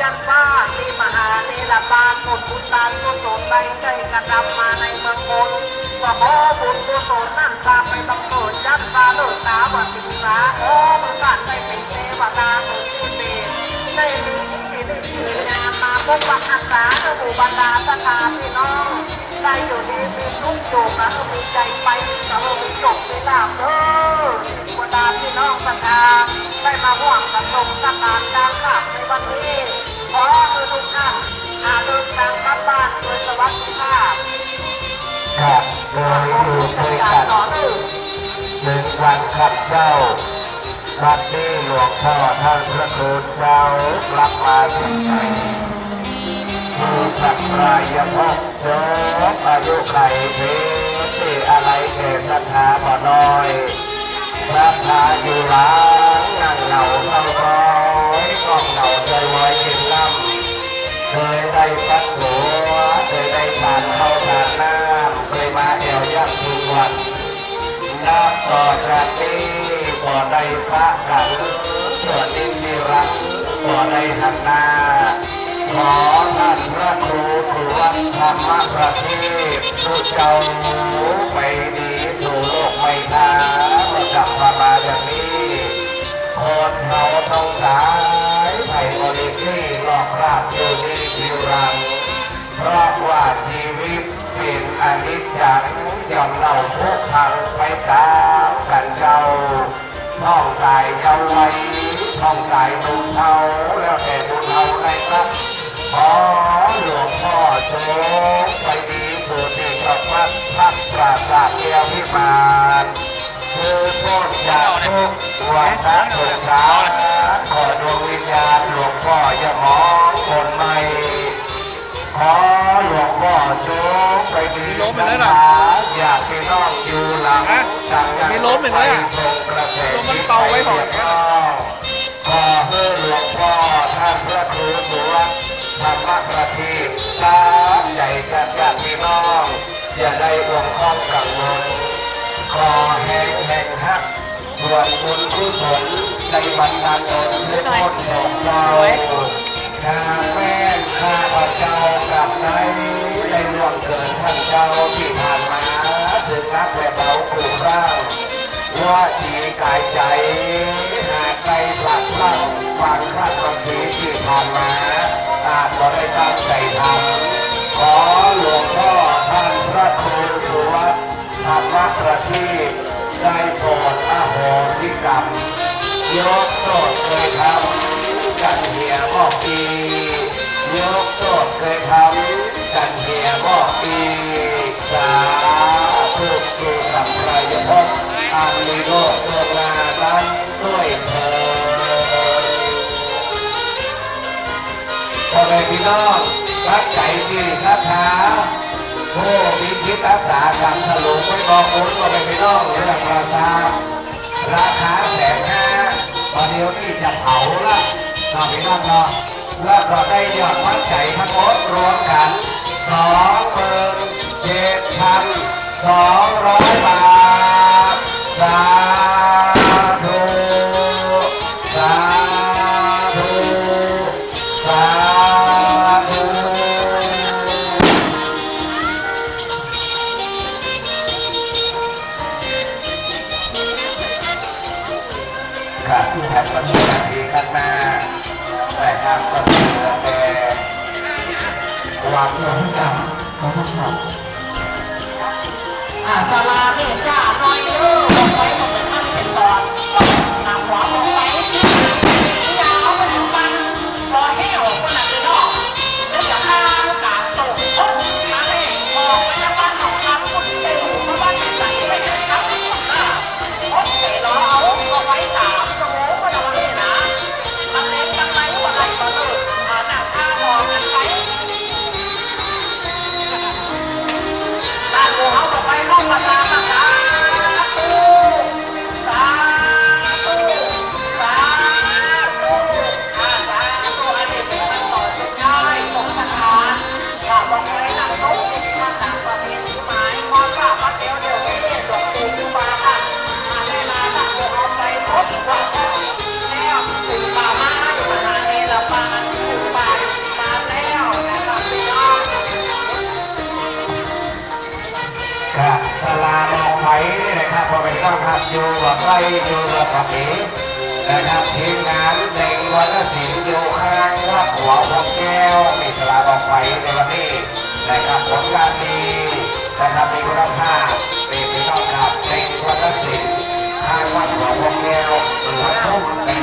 จันทร์ฟ้าที่มหาเนรบาลผลบุญตานกุศลใดได้กระทำมาในเมืองมนก็ขอบุญกุศลนั่นตามไปบังเกิดจันทร์ฟ้าโลกตาบัติงสาขอมือสั่นได้เป็นเทวดาสุขีเตได้มีสิริมีงามมาพบปะรักษาหมู่บรรดาสถาพี่น้องได้อยู่ดีมีทุกโศกแล้วมีใจไปแต่ว่ามีจบมีลาบเด้อบรรดาพี่น้องศรัทธาได้มาห่วงกันตรงสักการการขับในวันนี้ ขอให้ทุกท่านอาเดินทางกลับบ้านโดยสวัสดิภาพครับโดยอยู่ด้วยกันต่อนื่งหนึ่งวันครับเจ้าวันนี้หลวงพ่อท่านพระคุณเจ้ากลับมาที่ไหนคือสักรายภพเจ้าอายุไขเพที่อะไรเกิดศรัทธาบ่น้อยศรัทธาอยู่หลังนั่งเหงาเศร้าคอยกองเหงา เคยได้ปัดหัวเคยได้ผ่านเข้าผ่าน้ำเคยมาแอวยักษ์ทุกวันนับต่อจากนี้ก็ได้พระกันส่วนนี้ที่รักก็ได้หันหน้าขอท่านพระครูสุวัฒน์ธรรมประเทศสุเจ้าไปดีสู่โลกไม่ท้าเมื่อกลับมามาอย่างนี้คนเขาต้องขายไผ่บริ เป็นอนิจจังย่อมเล่าทุกพังไปตามกันเจ้าท่องกายเจ้าไว้ท่องกายบุญเท่าแล้วแต่บุญเท่าในครับขอหลวงพ่อโชคไปดีสุดที่กับวัดพักปราสาทเกียวิมานคือพ้นจากทุกข์วัฏสงสารขอดวงวิญญาณหลวงพ่ออย่ามอคนไม่ ขอหลวงพ่อโจงไปดีล้มไปแล้วเหรออยากพี่น้องอยู่หลังฮะจากยังมีล้มอีกแล้วอะทรงกระแสลมมันเป่าไว้ก่อนขอให้หลวงพ่อท่านพระครูสุวัฒน์ธธรรมะประทีปตาใหญ่กันจากพี่น้อง อย่าได้ห่วงห้องกังวลขอแห่งแห่งฮักส่วนบุญกุศลในบรรดาตนทุกคนโศกเศร้า ข้าแม่ข้าพระเจ้ากลับไหนในเรื่องเกิดท่านเจ้าที่ผ่านมาถึงนักและเบาปูร่างว่าจีกายใจหากใครพลาดพลั้งฟังข้าตอนที่ที่ผ่านมาอาจบ่ได้ตั้งใจทำขอหลวงพ่อท่านพระครูสุวัตธรรมประทีปได้โปรดอโหสิกรรมยกโทษเคยทำ กันเหียบอกปียกโทษเคยทำกันเหียบอกปีสาธุสู่สัมปรยภพอันมีโลกตัวงานั้นด้วยเถิดพ่อแม่พี่น้องรักใจมีศรัทธาผู้มีคิดรักษาคำสรุปไม่บอกคุณพ่อแม่พี่น้องเรื่องราคาราคาแสนห้าตอนเดียวนี่จะเผาละ น้องพี่น้องเนาะแล้วก็ได้ยอดวัดใจทั้งหมดรวมกันสองหมื่นเจ็ดพันสองร้อยบาทสาม กับไรอยู่กับกับเองนะดับทีมงานเด็งวันศิลป์อยู่ข้างวัดหัวพกแก้วมีสลาบอกไฟในวันนี้นะครับผลงานดีนะครับมีคุณภาพเป็นพี่ต้องครับเด็งวันศิลป์ข้างวัดหัวพกแก้วหลังทุ่ง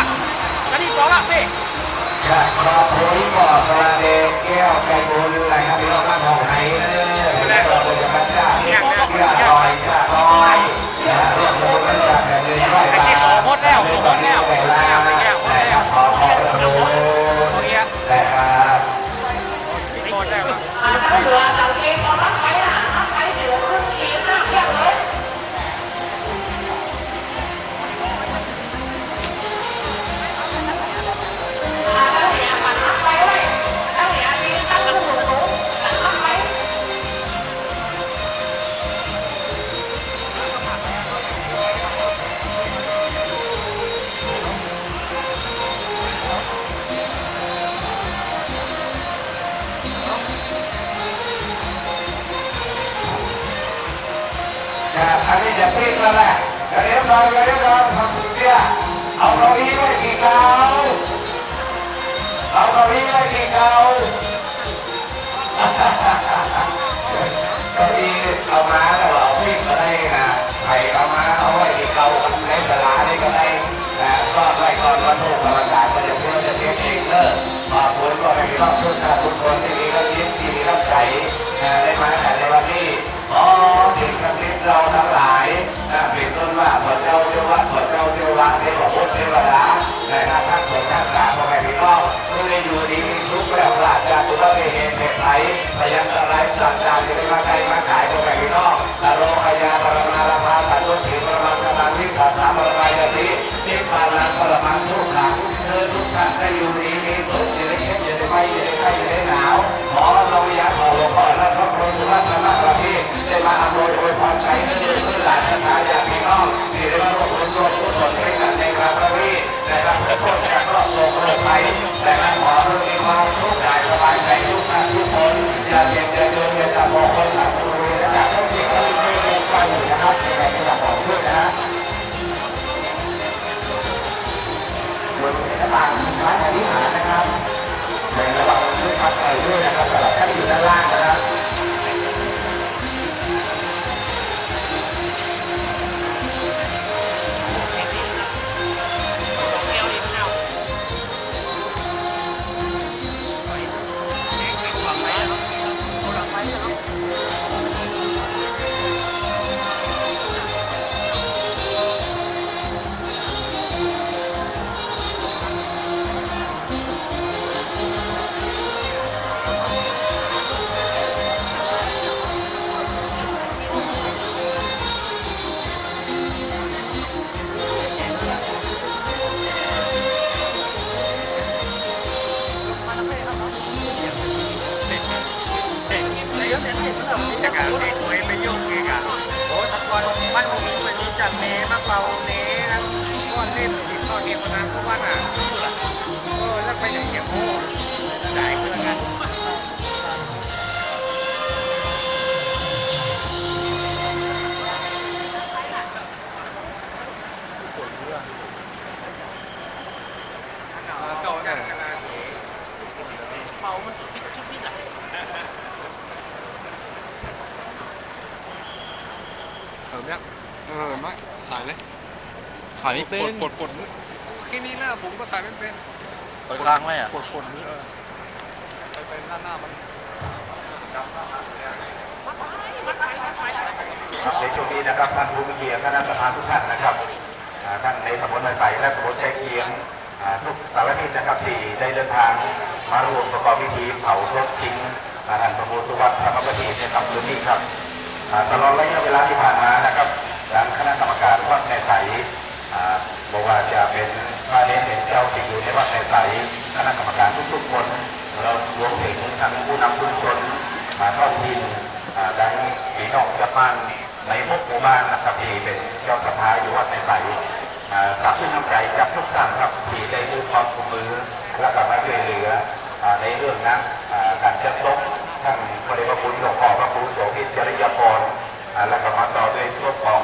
องอะนาทีสองล่ะพี่ขอบคุณบ่อสราเดกแก้วไก่บุญอะไรครับพี่น้องบ้านของไหนเลยขอบคุณจะพัฒนาที่ลอยจะลอยยอดะรวมรวมกันจากแผ่นดินไหวไอ้ที่โตโคตรแล้วโตโคตรแล้วโคตรแล้วโคตรแล้วโคตรแล้วขอบคุณนะครับแต่ครับโคตรแล้ว ที่นั่นแหละเดี๋ยบร้อเดี๋ยบร้อทำเตี้ยเอาเก้าอี้ไปกี่เขาเอาเก้าอี้ไปกี่เขาเก้าอี้เอามาแล้วเราพิมพ์มาให้นะใครเอามา ไปแต่นั้นขอเพื่อมีความสุขใจสบายใจทุกท่านทุกคนอย่าเบียดเบียนเบียจะบอกคนสาธุนะครับทุกสิ่งที่ไม่เป็นไปนะครับในสำหรับของเพื่อนนะฮะเหมือนในต่างร้านอธิษฐานนะครับในระหว่างเพื่อนพักใจด้วยนะครับสำหรับท่านอยู่ด้านล่างนะครับ เก่าเนี่ยเมามันชุบพิษชุบพิษอะเออเนี่ยเออไม่ถ่ายเลยถ่ายไม่เป็นกดกดมือแค่นี้หน้าผมก็ถ่ายไม่เป็นปิดค้างไว้อะกดกดมือเออไปเป็นหน้าหน้ามันในช่วงนี้นะครับท่านผู้มีเกียรติคณะประธานทุกท่านนะครับ ท่านในตำบลนาใสและตำบลแจเคียงทุกสารทิศนะครับที่ได้เดินทางมารวมประกอบพิธีเผาศพทิ้งท่านพระโมสุวัตธรรมปฏิในคำพื้นที่ครับตลอดระยะเวลาที่ผ่านมานะครับทางคณะกรรมการวัดในใสบอกว่าจะเป็นพระเนรเป็นเจ้าที่อยู่ในวัดในใสคณะกรรมการทุกๆคนเรารวมถึงทางผู้นำชุมชนมาท้องถิ่นดังพี่น้องจะบ้านในมุกหมู่บ้านนะครับที่เป็นเจ้าสภาอยู่วัดในใส สาธุน้ำใจจากทุกท่านครับที่ได้ร่วมความร่วมมือและก็มาช่วยเหลือในเรื่องนั้นการจัดซบทั้งพระเดชพระคุณหลวงพ่อพระครูโสภิตจริยพรและก็มาต่อด้วยศพของ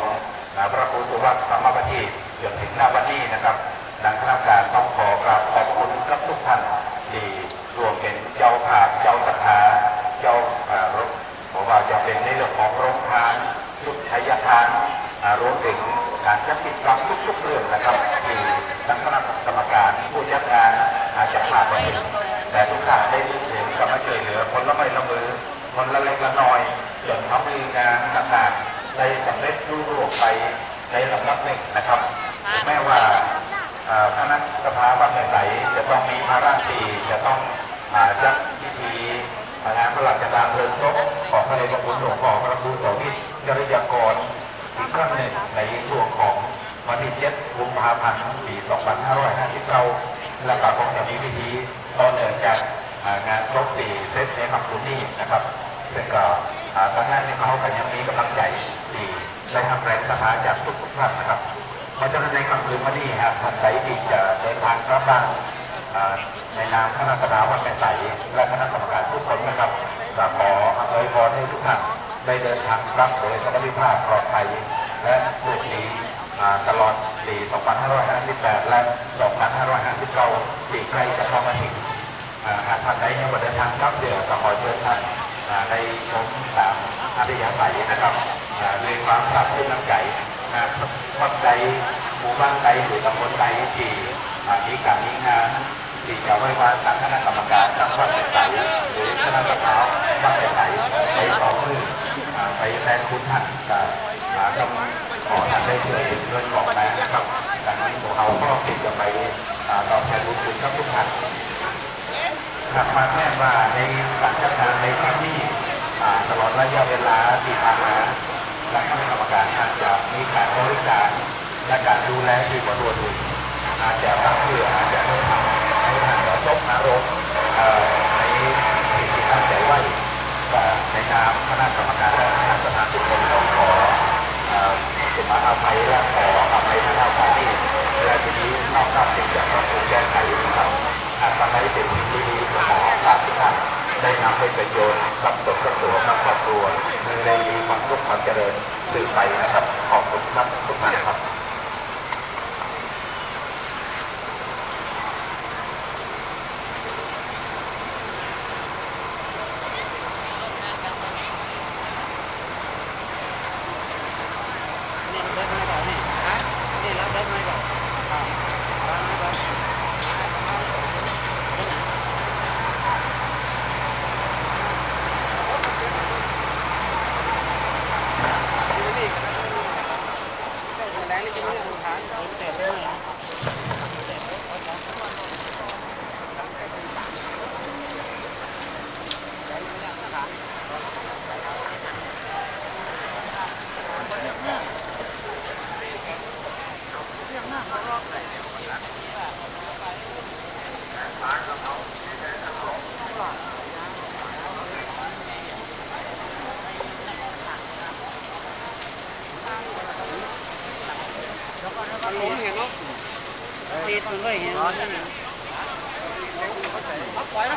พระครูสุวัตธรรมปฏิจนถึงหน้าวันนี้นะครับดังคณะกรรมการต้องขอกราบขอบคุณกับทุกท่านที่รวมเป็นเจ้าภาพเจ้าศรัทธาเจ้าอารถเพราะว่าจะเป็นในเรื่องของโรงทานชุดไทยทานอ่ารวมถึงการจัดกิจกรรมทุกๆเรื่องนะครับที่ทั้งคณะกรรมการผู้จัดงานอาจจะพลาดไปแต่ทุกท่านได้เห็นก็มาช่วยเหลือคนละไม้ละมือ คนละเล็กละน้อยจนทำให้งานต่างๆได้สำเร็จรุ่งเรืองไปในลำดับหนึ่งนะครับถึงแม้ว่า อ่าคณะสภาวัดแม่ใสจะต้องมีภาระที่จะต้องอาจัดพิธีงานพระราชทานเพลิงศพของพระเดชพระคุณหลวงพ่อพระครูโสภิตจริยากรอีกครั้งหนึ่งในช่วงของวันที่7กุมภาพันธ์ปี 2559 และก็คงจะมีพิธีต่อเนื่องจากอ่างานศพตี เซตในคำพูนนี้นะครับซึ่งก็อ่าทางานที่เขาก็ยังมีกำลังใจที่ได้ทำแรงศรัทธาจากทุกๆท่านนะครับเพราะฉะนั้นในคำคืนวันนี้ครับท่านใดที่จะเดินทางกลับบ้านในนามคณะสถาวันแม่ใสและคณะกรรมการทุกคนนะครับก็ขออวยพรให้ทุกท่านได้เดินทางกลับโดยสวัสดิภาพปลอดภัยและลูกนี้อ่าตลอดปี 2558 และ 2559 ที่ใกล้จะเข้ามาถึง หากท่านใดยังไม่เดินทางกลับเดือก็ขอเชิญท่านได้ชมตามอัธยาศัยนะครับด้วยความซาบซึ้งน้ำใจนะวัดใดหมู่บ้านใดหรือตำบลใดที่มีการมีงานที่จะไว้วางทางคณะกรรมการทางวัดใสหรือคณะสภาวัดใสไปต่อมือไปแทนคุณท่านก็อ่าต้องขอท่านได้ช่วยเรื่องของมานะครับดังนั้นพวกเราก็ติดจะไปอ่าตอบแทนบุญคุณกับทุกท่าน ขับมาแค่ว่าในการจัดงานในครั้งนี้อ่าตลอดระยะเวลาที่ผ่านมาและคณะกรรมการอาจจะมีการบริการและการดูแลที่บ่ทั่วถึงอาจจะรับเพื่ออาจจะให้ทำให้ทานประสบอารมณ์ในสิ่งที่ตั้งใจไว้ในนามคณะกรรมการและคณะประธานทุกคนต้องขอสุมาอภัยและขออภัยในทางการนี้และทีนี้นอกจากสิ่งจะปรับปรุงแก้ไขนะครับอาจจะไม่เป็นสิ่งที่ดีของหมอตามที่ท่าน ได้นำให้ประโยชน์กับตนกับตัวกับครอบครัวในความสุขความเจริญสืบไปนะครับ ขอบคุณครับทุกท่านครับ thịt mọi người hiền lắm Bắt quái đó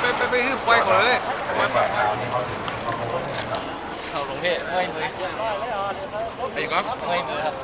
ไปไปไปหื้อไปก่อนเลยไปไอาหลวงพ่เมื่อยไอ้ก๊อฟเมื่อยครับ